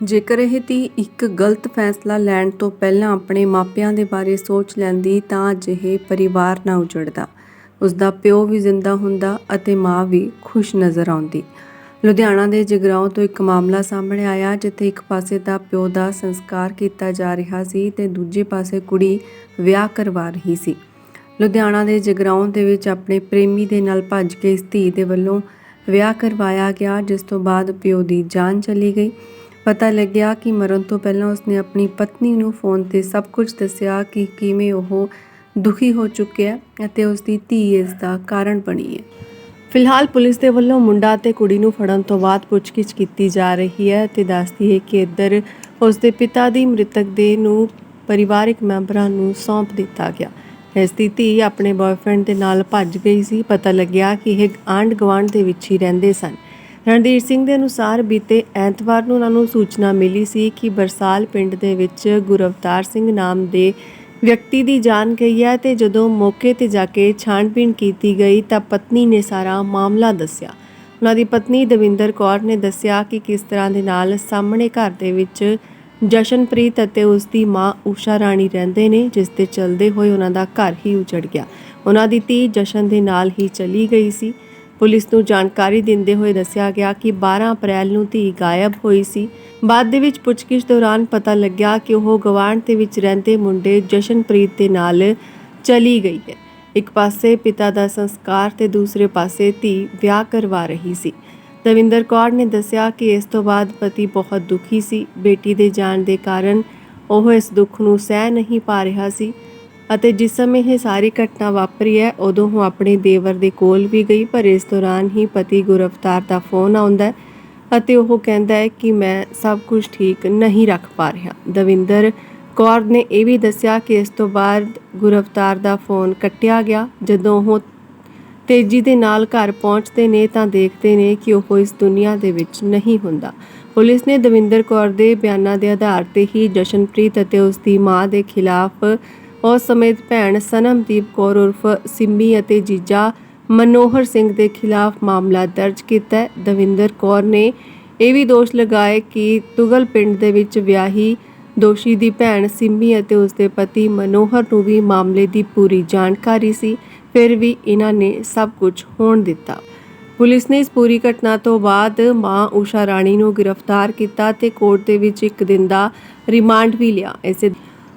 ਜੇਕਰ ਇਹ ਧੀ ਇੱਕ ਗਲਤ ਫੈਸਲਾ ਲੈਣ ਤੋਂ ਪਹਿਲਾਂ ਆਪਣੇ ਮਾਪਿਆਂ ਦੇ ਬਾਰੇ ਸੋਚ ਲੈਂਦੀ ਤਾਂ ਅਜਿਹੇ ਪਰਿਵਾਰ ਨਾ ਉਜੜਦਾ। ਉਸ ਦਾ ਪਿਓ ਵੀ ਜ਼ਿੰਦਾ ਹੁੰਦਾ ਅਤੇ ਮਾਂ ਵੀ ਖੁਸ਼ ਨਜ਼ਰ ਆਉਂਦੀ। ਲੁਧਿਆਣਾ ਦੇ ਜਗਰਾਉਂ ਤੋਂ ਇੱਕ ਮਾਮਲਾ ਸਾਹਮਣੇ ਆਇਆ ਜਿੱਥੇ ਇੱਕ ਪਾਸੇ ਦਾ ਪਿਓ ਦਾ ਸੰਸਕਾਰ ਕੀਤਾ ਜਾ ਰਿਹਾ ਸੀ ਤੇ ਦੂਜੇ ਪਾਸੇ ਕੁੜੀ ਵਿਆਹ ਕਰਵਾ ਰਹੀ ਸੀ। ਲੁਧਿਆਣਾ ਦੇ ਜਗਰਾਉਂ ਦੇ ਵਿੱਚ ਆਪਣੇ ਪ੍ਰੇਮੀ ਦੇ ਨਾਲ ਭੱਜ ਕੇ ਇਸ ਧੀ ਦੇ ਵੱਲੋਂ ਵਿਆਹ ਕਰਵਾਇਆ ਗਿਆ, ਜਿਸ ਤੋਂ ਬਾਅਦ ਪਿਓ ਦੀ ਜਾਨ ਚਲੀ ਗਈ। ਪਤਾ ਲੱਗਿਆ ਕਿ ਮਰਨ ਤੋਂ ਪਹਿਲਾਂ ਉਸਨੇ ਆਪਣੀ ਪਤਨੀ ਨੂੰ ਫੋਨ ਤੇ ਸਭ ਕੁਝ ਦੱਸਿਆ ਕਿ ਕਿਵੇਂ ਉਹ ਦੁਖੀ ਹੋ ਚੁੱਕਿਆ ਅਤੇ ਉਸ ਦੀ ਧੀ ਇਸ ਦਾ ਕਾਰਨ ਬਣੀ ਹੈ। ਫਿਲਹਾਲ ਪੁਲਿਸ ਦੇ ਵੱਲੋਂ ਮੁੰਡਾ ਤੇ ਕੁੜੀ ਨੂੰ ਫੜਨ ਤੋਂ ਬਾਅਦ ਪੁੱਛਗਿੱਛ ਕੀਤੀ ਜਾ ਰਹੀ ਹੈ ਤੇ ਦੱਸਦੀ ਹੈ ਕਿ ਇੱਧਰ ਉਸ ਦੇ ਪਿਤਾ ਦੀ ਮ੍ਰਿਤਕ ਦੇਹ ਨੂੰ ਪਰਿਵਾਰਕ ਮੈਂਬਰਾਂ ਨੂੰ ਸੌਂਪ ਦਿੱਤਾ ਗਿਆ। ਇਸ ਦੀ ਧੀ ਆਪਣੇ ਬॉयਫ੍ਰੈਂਡ ਦੇ ਨਾਲ ਭੱਜ ਗਈ ਸੀ। ਪਤਾ ਲੱਗਿਆ ਕਿ ਇਹ ਆਂਡ ਗਵਾਂਡ ਦੇ ਵਿੱਚ ਹੀ ਰਹਿੰਦੇ ਸਨ। ਰਣਧੀਰ ਸਿੰਘ ਦੇ ਅਨੁਸਾਰ ਬੀਤੇ ਐਤਵਾਰ ਨੂੰ ਉਹਨਾਂ ਨੂੰ ਸੂਚਨਾ ਮਿਲੀ ਸੀ ਕਿ ਬਰਸਾਲ ਪਿੰਡ ਦੇ ਵਿੱਚ ਗੁਰਵਤਾਰ ਸਿੰਘ ਨਾਮ ਦੇ ਵਿਅਕਤੀ ਦੀ ਜਾਨ ਗਈ ਹੈ ਤੇ ਜਦੋਂ ਮੌਕੇ ਤੇ ਜਾ ਕੇ ਛਾਣਬੀਣ ਕੀਤੀ ਗਈ ਤਾਂ ਪਤਨੀ ਨੇ ਸਾਰਾ ਮਾਮਲਾ ਦੱਸਿਆ। ਉਹਨਾਂ ਦੀ ਪਤਨੀ ਦਵਿੰਦਰ ਕੌਰ ਨੇ ਦੱਸਿਆ ਕਿ ਕਿਸ ਤਰ੍ਹਾਂ ਦੇ ਨਾਲ ਸਾਹਮਣੇ ਘਰ ਦੇ ਵਿੱਚ ਜਸ਼ਨਪ੍ਰੀਤ ਅਤੇ ਉਸ ਦੀ ਮਾਂ ਊਸ਼ਾ ਰਾਣੀ ਰਹਿੰਦੇ ਨੇ, ਜਿਸ ਦੇ ਚਲਦੇ ਹੋਏ ਉਹਨਾਂ ਦਾ ਘਰ ਹੀ ਉਜੜ ਗਿਆ। ਉਹਨਾਂ ਦੀ ਧੀ ਜਸ਼ਨ ਦੇ ਨਾਲ ਹੀ ਚਲੀ ਗਈ ਸੀ। ਪੁਲਿਸ ਨੂੰ ਜਾਣਕਾਰੀ ਦਿੰਦੇ ਹੋਏ ਦੱਸਿਆ ਗਿਆ ਕਿ 12 ਅਪ੍ਰੈਲ ਨੂੰ ਧੀ ਗਾਇਬ ਹੋਈ ਸੀ। ਬਾਅਦ ਦੇ ਵਿੱਚ ਪੁੱਛਗਿੱਛ ਦੌਰਾਨ ਪਤਾ ਲੱਗਿਆ ਕਿ ਉਹ ਗਵਾਂਢ ਦੇ ਵਿੱਚ ਰਹਿੰਦੇ ਮੁੰਡੇ ਜਸ਼ਨਪ੍ਰੀਤ ਦੇ ਨਾਲ ਚਲੀ ਗਈ ਹੈ। ਇੱਕ ਪਾਸੇ ਪਿਤਾ ਦਾ ਸੰਸਕਾਰ ਤੇ ਦੂਸਰੇ ਪਾਸੇ ਧੀ ਵਿਆਹ ਕਰਵਾ ਰਹੀ ਸੀ। ਦਵਿੰਦਰ ਕੌਰ ਨੇ ਦੱਸਿਆ ਕਿ ਇਸ ਤੋਂ ਬਾਅਦ ਪਤੀ ਬਹੁਤ ਦੁਖੀ ਸੀ। ਬੇਟੀ ਦੇ ਜਾਣ ਦੇ ਕਾਰਨ ਉਹ ਇਸ ਦੁੱਖ ਨੂੰ ਸਹਿ ਨਹੀਂ ਪਾ ਰਿਹਾ ਸੀ। ਅਤੇ ਜਿਸ ਸਮੇਂ ਇਹ ਸਾਰੀ ਘਟਨਾ ਵਾਪਰੀ ਹੈ, ਉਦੋਂ ਉਹ ਆਪਣੇ ਦੇਵਰ ਦੇ ਕੋਲ ਵੀ ਗਈ, ਪਰ ਇਸ ਦੌਰਾਨ ਹੀ ਪਤੀ ਗੁਰਫਤਾਰ ਦਾ ਫੋਨ ਆਉਂਦਾ ਹੈ ਅਤੇ ਉਹ ਕਹਿੰਦਾ ਹੈ ਕਿ ਮੈਂ ਸਭ ਕੁਝ ਠੀਕ ਨਹੀਂ ਰੱਖ ਪਾ ਰਿਹਾ। ਦਵਿੰਦਰ ਕੌਰ ਨੇ ਇਹ ਵੀ ਦੱਸਿਆ ਕਿ ਇਸ ਤੋਂ ਬਾਅਦ ਗੁਰਫਤਾਰ ਦਾ ਫੋਨ ਕੱਟਿਆ ਗਿਆ। ਜਦੋਂ ਉਹ ਤੇਜ਼ੀ ਦੇ ਨਾਲ ਘਰ ਪਹੁੰਚਦੇ ਨੇ ਤਾਂ ਦੇਖਦੇ ਨੇ ਕਿ ਉਹ ਇਸ ਦੁਨੀਆ ਦੇ ਵਿੱਚ ਨਹੀਂ ਹੁੰਦਾ। ਪੁਲਿਸ ਨੇ ਦਵਿੰਦਰ ਕੌਰ ਦੇ ਬਿਆਨਾਂ ਦੇ ਆਧਾਰ ਤੇ ਹੀ ਜਸ਼ਨਪ੍ਰੀਤ ਅਤੇ ਉਸ ਦੀ ਮਾਂ ਦੇ ਖਿਲਾਫ ਉਸ ਸਮੇਤ ਭੈਣ ਸਨਮਦੀਪ ਕੌਰ ਉਰਫ ਸਿੰਮੀ ਅਤੇ ਜੀਜਾ ਮਨੋਹਰ ਸਿੰਘ ਦੇ ਖਿਲਾਫ ਮਾਮਲਾ ਦਰਜ ਕੀਤਾ ਦਵਿੰਦਰ ਕੌਰ ਨੇ ਇਹ ਵੀ ਦੋਸ਼ ਲਗਾਏ ਕਿ ਤੁਗਲ ਪਿੰਡ ਦੇ ਵਿੱਚ ਵਿਆਹੀ ਦੋਸ਼ੀ ਦੀ ਭੈਣ ਸਿੰਮੀ ਅਤੇ ਉਸ ਦੇ ਪਤੀ ਮਨੋਹਰ ਨੂੰ ਵੀ ਮਾਮਲੇ ਦੀ ਪੂਰੀ ਜਾਣਕਾਰੀ ਸੀ। ਫਿਰ ਵੀ ਇਹਨਾਂ ਨੇ ਸਭ ਕੁਝ ਹੋਣ ਦਿੱਤਾ। ਪੁਲਿਸ ਨੇ ਇਸ ਪੂਰੀ ਘਟਨਾ ਤੋਂ ਬਾਅਦ ਮਾਂ ਊਸ਼ਾ ਰਾਣੀ ਨੂੰ ਗ੍ਰਿਫਤਾਰ ਕੀਤਾ ਤੇ ਕੋਰਟ ਦੇ ਵਿੱਚ ਇੱਕ ਦਿਨ ਦਾ ਰਿਮਾਂਡ ਵੀ ਲਿਆ। ਇਸੇ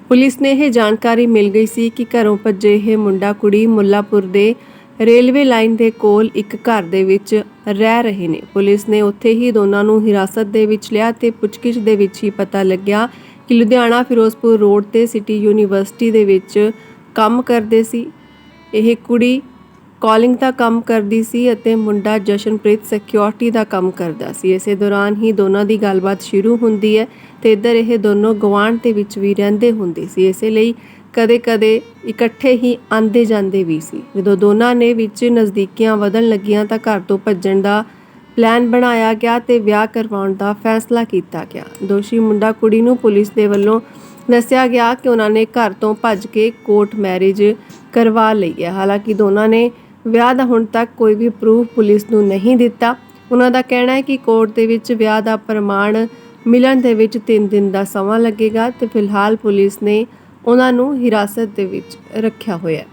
ਪੁਲਿਸ ਨੇ ਇਹ ਜਾਣਕਾਰੀ ਮਿਲ ਗਈ ਸੀ ਕਿ ਘਰੋਂ ਭੱਜੇ ਇਹ ਮੁੰਡਾ ਕੁੜੀ ਮੁੱਲਾਪੁਰ ਦੇ ਰੇਲਵੇ ਲਾਈਨ ਦੇ ਕੋਲ ਇੱਕ ਘਰ ਦੇ ਵਿੱਚ ਰਹਿ ਰਹੇ ਨੇ। ਪੁਲਿਸ ਨੇ ਉੱਥੇ ਹੀ ਦੋਨਾਂ ਨੂੰ ਹਿਰਾਸਤ ਦੇ ਵਿੱਚ ਲਿਆ ਤੇ ਪੁੱਛਗਿੱਛ ਦੇ ਵਿੱਚ ਹੀ ਪਤਾ ਲੱਗਿਆ ਕਿ ਲੁਧਿਆਣਾ ਫਿਰੋਜ਼ਪੁਰ ਰੋਡ ਤੇ ਸਿਟੀ ਯੂਨੀਵਰਸਿਟੀ ਦੇ ਵਿੱਚ ਕੰਮ ਕਰਦੇ ਸੀ। ਇਹ ਕੁੜੀ ਕਾਲਿੰਗ ਦਾ ਕੰਮ ਕਰਦੀ ਸੀ ਅਤੇ ਮੁੰਡਾ ਜਸ਼ਨਪ੍ਰੀਤ ਸਿਕਿਉਰਿਟੀ ਦਾ ਕੰਮ ਕਰਦਾ ਸੀ। ਇਸੇ ਦੌਰਾਨ ਹੀ ਦੋਨਾਂ ਦੀ ਗੱਲਬਾਤ ਸ਼ੁਰੂ ਹੁੰਦੀ ਹੈ ਤੇ ਇੱਧਰ ਇਹ ਦੋਨੋਂ ਗਵਾਂਢ ਦੇ ਵਿੱਚ ਵੀ ਰਹਿੰਦੇ ਹੁੰਦੇ ਸੀ। ਇਸੇ ਲਈ ਕਦੇ-ਕਦੇ ਇਕੱਠੇ ਹੀ ਆਂਦੇ ਜਾਂਦੇ ਵੀ ਸੀ। ਜਦੋਂ ਦੋਨਾਂ ਨੇ ਵਿੱਚ ਨਜ਼ਦੀਕੀਆਂ ਵਧਣ ਲੱਗੀਆਂ ਤਾਂ ਘਰ ਤੋਂ ਭੱਜਣ ਦਾ ਪਲਾਨ ਬਣਾਇਆ ਗਿਆ ਤੇ ਵਿਆਹ ਕਰਵਾਉਣ ਦਾ ਫੈਸਲਾ ਕੀਤਾ ਗਿਆ। ਦੋਸ਼ੀ ਮੁੰਡਾ ਕੁੜੀ ਨੂੰ ਪੁਲਿਸ ਦੇ ਵੱਲੋਂ ਦੱਸਿਆ ਗਿਆ ਕਿ ਉਹਨਾਂ ਨੇ ਘਰ ਤੋਂ ਭੱਜ ਕੇ ਕੋਰਟ ਮੈਰਿਜ ਕਰਵਾ ਲਈ ਹੈ। ਹਾਲਾਂਕਿ ਦੋਨਾਂ ਨੇ ਵਿਆਹ ਦਾ ਹੁਣ ਤੱਕ ਕੋਈ ਵੀ ਪ੍ਰੂਫ ਪੁਲਿਸ ਨੂੰ ਨਹੀਂ ਦਿੱਤਾ। ਉਹਨਾਂ ਦਾ ਕਹਿਣਾ ਹੈ ਕਿ ਕੋਰਟ ਦੇ ਵਿੱਚ ਵਿਆਹ ਦਾ ਪ੍ਰਮਾਣ ਮਿਲਣ ਦੇ ਵਿੱਚ 3 ਦਿਨ ਦਾ ਸਮਾਂ ਲੱਗੇਗਾ ਤੇ ਫਿਲਹਾਲ ਪੁਲਿਸ ਨੇ ਉਹਨਾਂ ਨੂੰ ਹਿਰਾਸਤ ਦੇ ਵਿੱਚ ਰੱਖਿਆ ਹੋਇਆ ਹੈ।